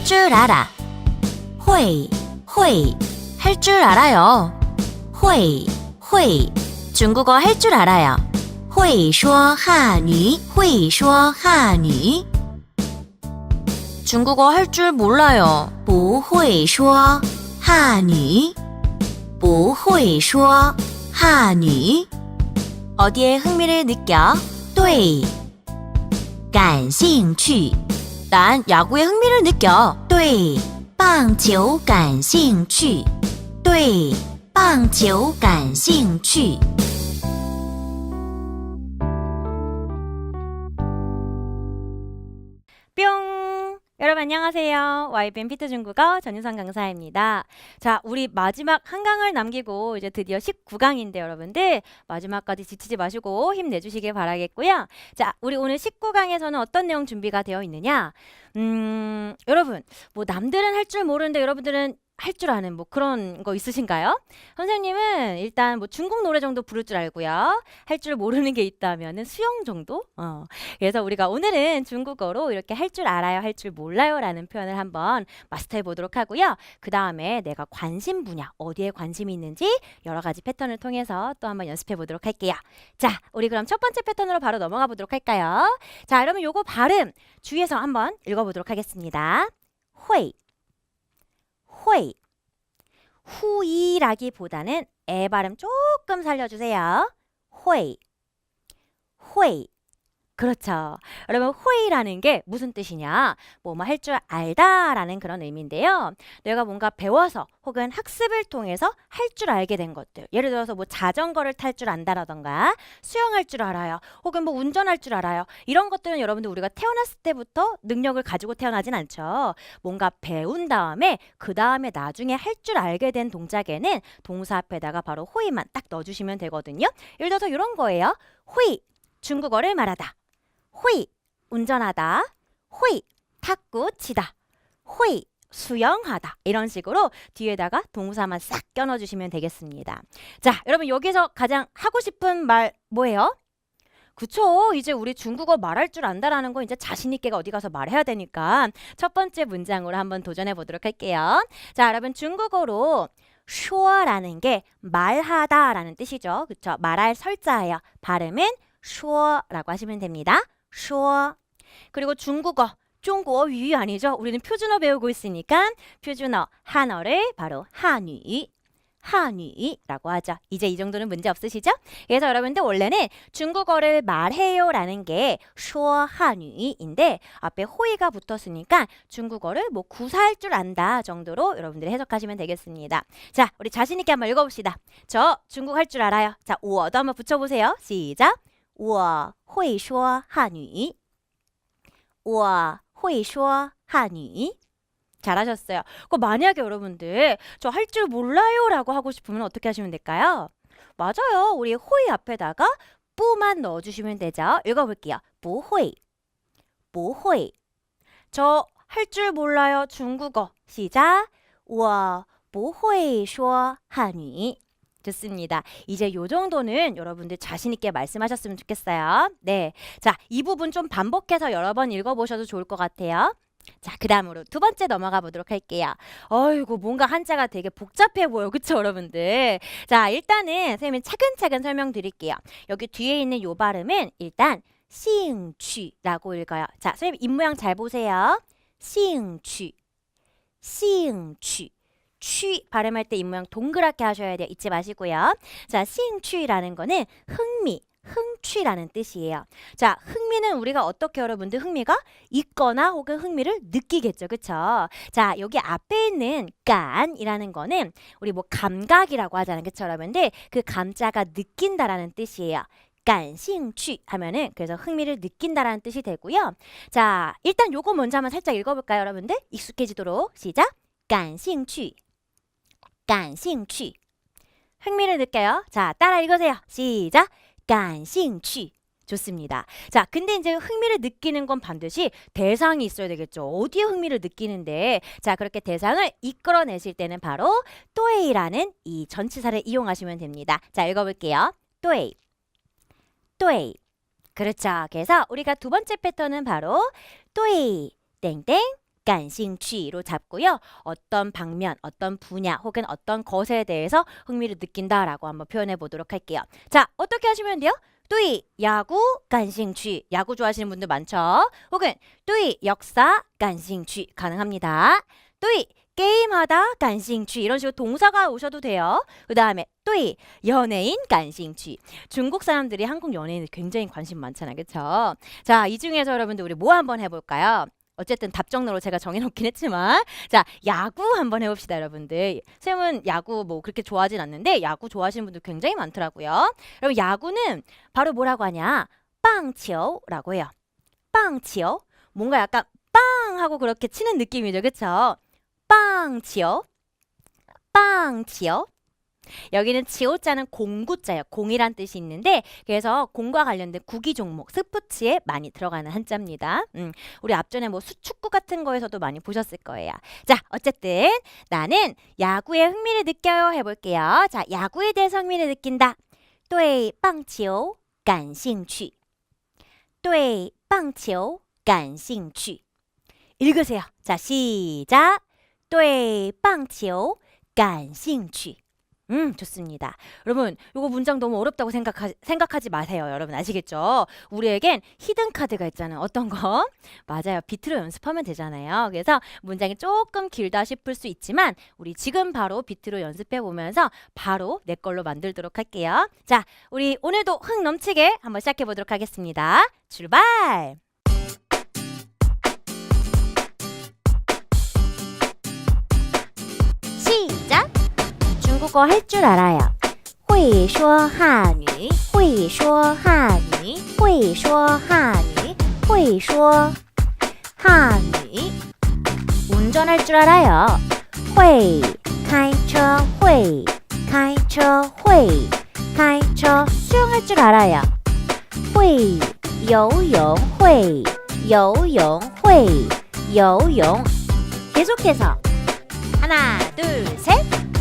할 줄 알아. 会,会, 할 줄 알아요. 会,会, 중국어 할 줄 알아요. 会说汉语,会说汉语. 중국어 할 줄 몰라요. 不会说汉语,不会说汉语. 어디에 흥미를 느껴? 对,感兴趣. 난 야구에 흥미를 느껴. 对,棒球感兴趣.对,棒球感兴趣. 여러분 안녕하세요. YBN 피트 중국어 전유선 강사입니다. 자, 우리 마지막 한 강을 남기고 이제 드디어 19강인데 여러분들 마지막까지 지치지 마시고 힘내주시길 바라겠고요. 자, 우리 오늘 19강에서는 어떤 내용 준비가 되어 있느냐? 음, 여러분, 뭐 남들은 할 줄 모르는데 여러분들은 할 줄 아는 뭐 그런 거 있으신가요? 선생님은 일단 뭐 중국 노래 정도 부를 줄 알고요. 할 줄 모르는 게 있다면은 수영 정도? 어. 그래서 우리가 오늘은 중국어로 이렇게 할 줄 알아요, 할 줄 몰라요라는 표현을 한번 마스터해 보도록 하고요. 그 다음에 내가 관심 분야, 어디에 관심이 있는지 여러 가지 패턴을 통해서 또 한번 연습해 보도록 할게요. 자, 우리 그럼 첫 번째 패턴으로 바로 넘어가 보도록 할까요? 자, 여러분 요거 발음 주의해서 한번 읽어 보도록 하겠습니다. 호이 후이라기보다는 에 발음 조금 살려주세요. 호이 호이 그렇죠. 여러분, 호의라는 게 무슨 뜻이냐? 뭐 뭐 할 줄 알다라는 그런 의미인데요. 내가 뭔가 배워서 혹은 학습을 통해서 할 줄 알게 된 것들. 예를 들어서 뭐 자전거를 탈 줄 안다라던가 수영할 줄 알아요. 혹은 뭐 운전할 줄 알아요. 이런 것들은 여러분들 우리가 태어났을 때부터 능력을 가지고 태어나진 않죠. 뭔가 배운 다음에 그 다음에 나중에 할 줄 알게 된 동작에는 동사 앞에다가 바로 호의만 딱 넣어주시면 되거든요. 예를 들어서 이런 거예요. 호의, 중국어를 말하다. 호이 운전하다 호이 탁구 치다 호이 수영하다 이런 식으로 뒤에다가 동사만 싹 껴넣어 주시면 되겠습니다. 자, 여러분 여기서 가장 하고 싶은 말 뭐예요? 그쵸. 이제 우리 중국어 말할 줄 안다라는 거 이제 자신 있게가 어디 가서 말해야 되니까 첫 번째 문장으로 한번 도전해 보도록 할게요. 자, 여러분 중국어로 쇼라는 게 말하다라는 뜻이죠. 그쵸? 말할 설자예요. 발음은 쇼라고 하시면 됩니다. 쇼. 그리고 중국어, 중국어语 아니죠? 우리는 표준어 배우고 있으니까 표준어 한어를 바로 한유. 한유라고 하죠. 이제 이 정도는 문제 없으시죠? 그래서 여러분들 원래는 중국어를 말해요 라는 게 쇼 한유인데 앞에 호의가 붙었으니까 중국어를 뭐 구사할 줄 안다 정도로 여러분들이 해석하시면 되겠습니다. 자, 우리 자신 있게 한번 읽어봅시다. 저 중국 할 줄 알아요. 자, 우어도 한번 붙여보세요. 시작. 我会说汉语.我会说汉语. 잘하셨어요. 그 만약에 여러분들 저 할 줄 몰라요라고 하고 싶으면 어떻게 하시면 될까요? 맞아요. 우리 호의 앞에다가 뿌만 넣어주시면 되죠. 읽어볼게요. 不会,不会. 저 할 줄 몰라요. 중국어. 시작. 我不会说汉语. 좋습니다. 이제 요 정도는 여러분들 자신 있게 말씀하셨으면 좋겠어요. 네. 자, 이 부분 좀 반복해서 여러 번 읽어보셔도 좋을 것 같아요. 자, 그 다음으로 두 번째 넘어가 보도록 할게요. 어이구, 뭔가 한자가 되게 복잡해 보여. 그쵸, 여러분들? 자, 일단은 선생님이 차근차근 설명드릴게요. 여기 뒤에 있는 요 발음은 일단 싱취라고 읽어요. 자, 선생님 입 모양 잘 보세요. 싱취, 싱취. 취 발음할 때 입 모양 동그랗게 하셔야 돼요. 잊지 마시고요. 자, 싱취라는 거는 흥미, 흥취라는 뜻이에요. 자, 흥미는 우리가 어떻게 여러분들 흥미가 있거나 혹은 흥미를 느끼겠죠. 그쵸? 자, 여기 앞에 있는 깐이라는 거는 우리 뭐 감각이라고 하잖아요. 그쵸? 여러분들 그 감자가 느낀다라는 뜻이에요. 간싱취 하면은 그래서 흥미를 느낀다라는 뜻이 되고요. 자, 일단 요거 먼저 한번 살짝 읽어볼까요, 여러분들? 익숙해지도록 시작. 간싱취 感兴趣. 흥미를 느껴요. 자, 따라 읽으세요. 시작. 感兴趣. 좋습니다. 자, 근데 이제 흥미를 느끼는 건 반드시 대상이 있어야 되겠죠. 어디에 흥미를 느끼는데, 자, 그렇게 대상을 이끌어내실 때는 바로 对라는 이 전치사를 이용하시면 됩니다. 자, 읽어볼게요. 对,对. 그렇죠. 그래서 우리가 두 번째 패턴은 바로 对, 땡땡, 感兴趣로 잡고요. 어떤 방면, 어떤 분야 혹은 어떤 것에 대해서 흥미를 느낀다라고 한번 표현해 보도록 할게요. 자, 어떻게 하시면 돼요? 对 야구 感兴趣 야구 좋아하시는 분들 많죠? 혹은 对 역사 感兴趣 가능합니다. 对 게임하다 感兴趣 이런 식으로 동사가 오셔도 돼요. 그 다음에 对 연예인 感兴趣 중국 사람들이 한국 연예인에 굉장히 관심 많잖아요. 그렇죠? 자, 이 중에서 여러분들 우리 뭐 한번 해볼까요? 어쨌든 답정너로 제가 정해놓긴 했지만 자 야구 한번 해봅시다 여러분들. 쌤은 야구 뭐 그렇게 좋아하진 않는데 야구 좋아하시는 분들 굉장히 많더라고요. 여러분 야구는 바로 뭐라고 하냐? 빵치오라고 해요. 빵치오? 뭔가 약간 빵 하고 그렇게 치는 느낌이죠. 그쵸? 빵치오? 빵치오 여기는 지오자는 공구자예요. 공이란 뜻이 있는데 그래서 공과 관련된 구기 종목 스포츠에 많이 들어가는 한자입니다. 음, 우리 앞전에 뭐 수축구 같은 거에서도 많이 보셨을 거예요. 자, 어쨌든 나는 야구에 흥미를 느껴요 해볼게요. 자, 야구에 대해서 흥미를 느낀다. 对棒球感兴趣.对棒球感兴趣. 읽으세요. 자, 시작. 对棒球感兴趣. 음, 좋습니다. 여러분, 이거 문장 너무 어렵다고 생각하, 생각하지 마세요. 여러분, 아시겠죠? 우리에겐 히든 카드가 있잖아요. 어떤 거? 맞아요. 비트로 연습하면 되잖아요. 그래서 문장이 조금 길다 싶을 수 있지만, 우리 지금 바로 비트로 연습해 보면서 바로 내 걸로 만들도록 할게요. 자, 우리 오늘도 흥 넘치게 한번 시작해 보도록 하겠습니다. 출발! 중국어 할 줄 알아요. 会说汉语,会说汉语,会说汉语,会说汉语. 운전할 줄 알아요. 会开车,会开车,会开车. 수영할 줄 알아요. 会游泳,会游泳,会游泳. 계속해서 하나, 둘, 셋.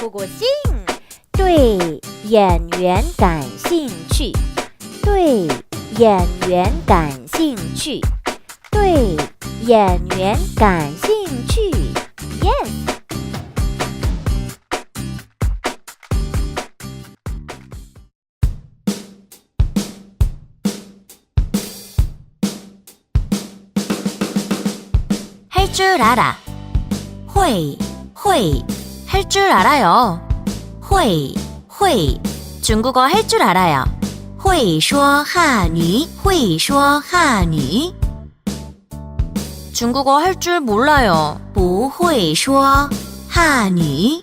不过性对演员感兴趣，对演员感兴趣，对演员感兴趣。Yes。黑之拉拉，会会。 할 줄 알아요. 会会 중국어 할 줄 알아요. 会说汉语会说汉语 중국어 할 줄 몰라요. 不会说汉语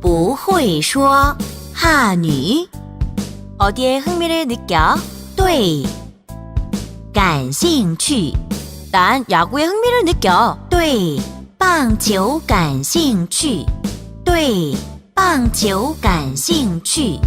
不会说汉语 어디에 흥미를 느껴? 对感兴趣 난 야구에 흥미를 느껴. 对棒球感兴趣。 对棒球感兴趣。